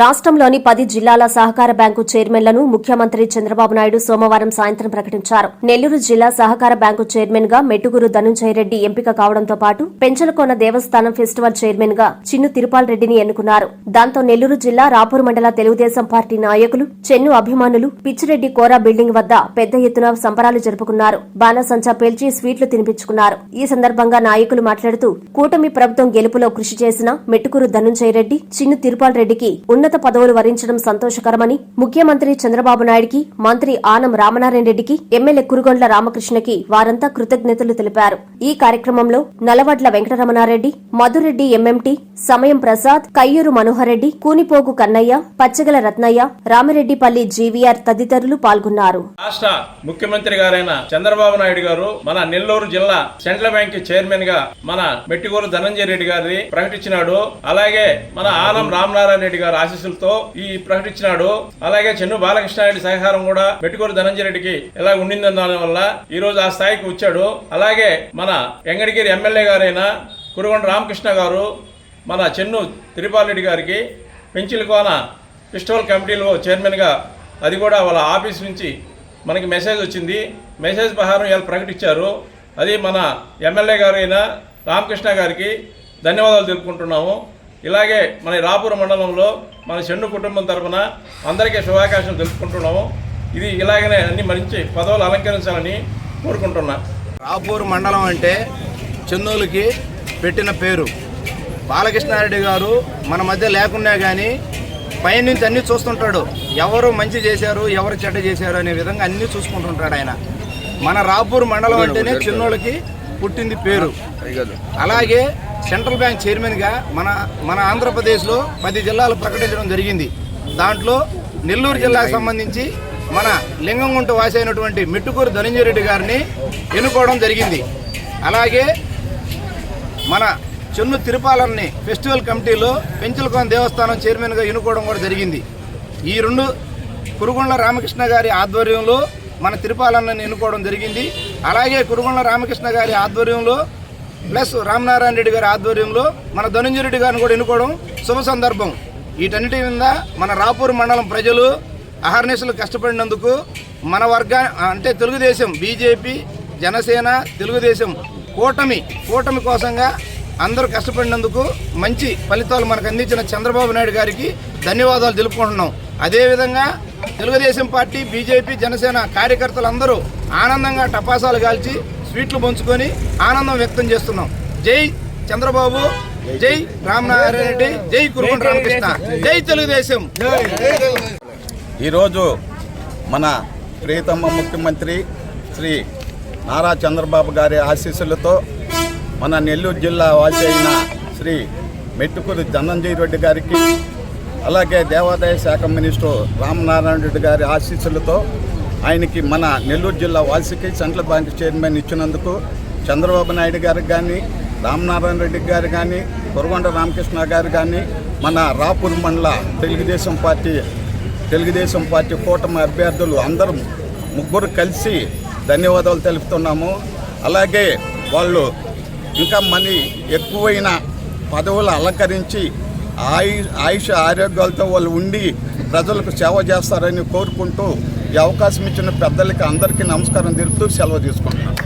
రాష్ట్రంలోని పది జిల్లాల సహకార బ్యాంకు చైర్మన్లను ముఖ్యమంత్రి చంద్రబాబు నాయుడు సోమవారం సాయంత్రం ప్రకటించారు. నెల్లూరు జిల్లా సహకార బ్యాంకు చైర్మన్గా మెట్టుగురు ధనుంజయ రెడ్డి ఎంపిక కావడంతో పాటు పెంచలకోన దేవస్థానం ఫెస్టివల్ చైర్మన్గా చిన్ను తిరుపాల్ రెడ్డిని ఎన్నుకున్నారు. దాంతో నెల్లూరు జిల్లా రాపూర్ మండల తెలుగుదేశం పార్టీ నాయకులు చెన్ను అభిమానులు పిచ్చిరెడ్డి కోరా బిల్డింగ్ వద్ద పెద్ద ఎత్తున సంబరాలు జరుపుకున్నారు. బాణసంచా పేల్చి స్వీట్లు తినిపించుకున్నారు. ఈ సందర్భంగా నాయకులు మాట్లాడుతూ కూటమి ప్రభుత్వం గెలుపులో కృషి చేసిన మెట్టుకూరు ధనుంజయ రెడ్డి చిన్ను తిరుపాల్ రెడ్డికి ఉన్నత పదవులు వరించడం సంతోషకరమని ముఖ్యమంత్రి చంద్రబాబు నాయుడికి మంత్రి ఆనం రామనారాయణరెడ్డికి ఎమ్మెల్యే కురుగొండ్ల రామకృష్ణకి వారంతా కృతజ్ఞతలు తెలిపారు. ఈ కార్యక్రమంలో నలవడ్ల వెంకటరమణారెడ్డి మధురెడ్డి ఎంఎంటి సమయం ప్రసాద్ కయ్యూరు మనోహర్ రెడ్డి కూనిపోగు కన్నయ్య పచ్చగల రత్నయ్య రామిరెడ్డిపల్లి జీవీఆర్ తదితరులు పాల్గొన్నారు. రాష్ట్ర ముఖ్యమంత్రి గారైన చంద్రబాబు నాయుడు గారు మన నెల్లూరు జిల్లా సెంట్రల్ బ్యాంక్ చైర్మన్గా మన మెట్టిగూరు ధనంజయ రెడ్డి గారిని ప్రకటించినాడు. అలాగే మన ఆనం రామనారాయణ రెడ్డి గారి ఆశీస్సులతో ఈ ప్రకటించినాడు. అలాగే చెన్ను బాలకృష్ణారెడ్డి సహకారం కూడా మెట్టుకూరు ధనంజయ రెడ్డికి ఎలా ఉండిందన్న దాని వల్ల ఈ రోజు ఆ స్థాయికి వచ్చాడు. అలాగే మన ఎంగడిగిరి ఎమ్మెల్యే గారైన కురుగొండ రామకృష్ణ గారు మన చెన్ను తిరుపాల్ రెడ్డి గారికి పెంచిలకోన ఫెస్టివల్ కమిటీలో చైర్మన్గా అది కూడా వాళ్ళ ఆఫీస్ నుంచి మనకి మెసేజ్ వచ్చింది. మెసేజ్ ప్రకారం ఇలా ప్రకటించారు. అది మన ఎమ్మెల్యే గారైన రామకృష్ణ గారికి ధన్యవాదాలు తెలుపుకుంటున్నాము. ఇలాగే మన రాపూర్ మండలంలో మన చెన్ను కుటుంబం తరఫున అందరికీ శుభాకాంక్షలు తెలుపుకుంటున్నాము. ఇది ఇలాగనే అన్ని మంచి పదవులు అలంకరించాలని కోరుకుంటున్నా. రాపూర్ మండలం అంటే చెన్నూలుకి పెట్టిన పేరు. బాలకృష్ణారెడ్డి గారు మన మధ్య లేకున్నా కానీ పైనుంచి అన్ని చూస్తుంటాడు. ఎవరు మంచి చేశారు ఎవరు చెడ్డ చేశారు అనే విధంగా అన్ని చూసుకుంటుంటాడు ఆయన. మన రాపూర్ మండలం అంటేనే చిన్నోళ్ళకి పుట్టింది పేరు. అలాగే సెంట్రల్ బ్యాంక్ చైర్మన్గా మన మన ఆంధ్రప్రదేశ్లో పది జిల్లాలు ప్రకటించడం జరిగింది. దాంట్లో నెల్లూరు జిల్లాకు సంబంధించి మన లింగంగుంట వాసి అయినటువంటి మిట్టుకూరు ధనంజయ రెడ్డి గారిని ఎన్నుకోవడం జరిగింది. అలాగే మన చెన్ను తిరుపాలని ఫెస్టివల్ కమిటీలో పెంచులకోన దేవస్థానం చైర్మన్గా ఎన్నుకోవడం కూడా జరిగింది. ఈ రెండు కురుగుండ్ల రామకృష్ణ గారి ఆధ్వర్యంలో మన తిరుపాలన్నని ఎన్నుకోవడం జరిగింది. అలాగే కురుగొండ రామకృష్ణ గారి ఆధ్వర్యంలో ప్లస్ రామనారాయణ రెడ్డి గారి ఆధ్వర్యంలో మన ధనుంజయ రెడ్డి గారిని కూడా ఎన్నుకోవడం శుభ సందర్భం. వీటన్నిటి మీద మన రాపూర్ మండలం ప్రజలు అహర్నిశలు కష్టపడినందుకు మన వర్గా అంటే తెలుగుదేశం బీజేపీ జనసేన తెలుగుదేశం కూటమి కూటమి కోసంగా అందరూ కష్టపడినందుకు మంచి ఫలితాలు మనకు అందించిన చంద్రబాబు నాయుడు గారికి ధన్యవాదాలు తెలుపుకుంటున్నాం. అదేవిధంగా తెలుగుదేశం పార్టీ బీజేపీ జనసేన కార్యకర్తలందరూ ఆనందంగా టపాసాలు కాల్చి స్వీట్లు పంచుకొని ఆనందం వ్యక్తం చేస్తున్నాం. జై చంద్రబాబు జై రామనారాయణ రెడ్డి జై కురుకొండ రామకృష్ణ జై తెలుగుదేశం. ఈరోజు మన ప్రియతమ ముఖ్యమంత్రి శ్రీ నారా చంద్రబాబు గారి ఆశీస్సులతో మన నెల్లూరు జిల్లా వాసి అయిన శ్రీ మెట్టుకూరు ధనంజయ రెడ్డి గారికి అలాగే దేవాదాయ శాఖ మినిస్టర్ రామనారాయణ రెడ్డి గారి ఆశీస్సులతో ఆయనకి మన నెల్లూరు జిల్లా వాసికి సెంట్రల్ బ్యాంక్ చైర్మన్ ఇచ్చినందుకు చంద్రబాబు నాయుడు గారికి కానీ రామనారాయణ రెడ్డి గారు కానీ కురగొండ రామకృష్ణ గారు కానీ మన రాపూర్ మండల తెలుగుదేశం పార్టీ తెలుగుదేశం పార్టీ కూటమి అభ్యర్థులు అందరూ ముగ్గురు కలిసి ధన్యవాదాలు తెలుపుతున్నాము. అలాగే వాళ్ళు ఇంకా మనీ ఎక్కువైన పదవులు అలంకరించి ఆయు ఆయుష ఆరోగ్యాలతో వాళ్ళు ఉండి ప్రజలకు సేవ చేస్తారని కోరుకుంటూ ఈ అవకాశం ఇచ్చిన పెద్దలకి అందరికీ నమస్కారం తెలుపుతూ సెలవు తీసుకుంటున్నాను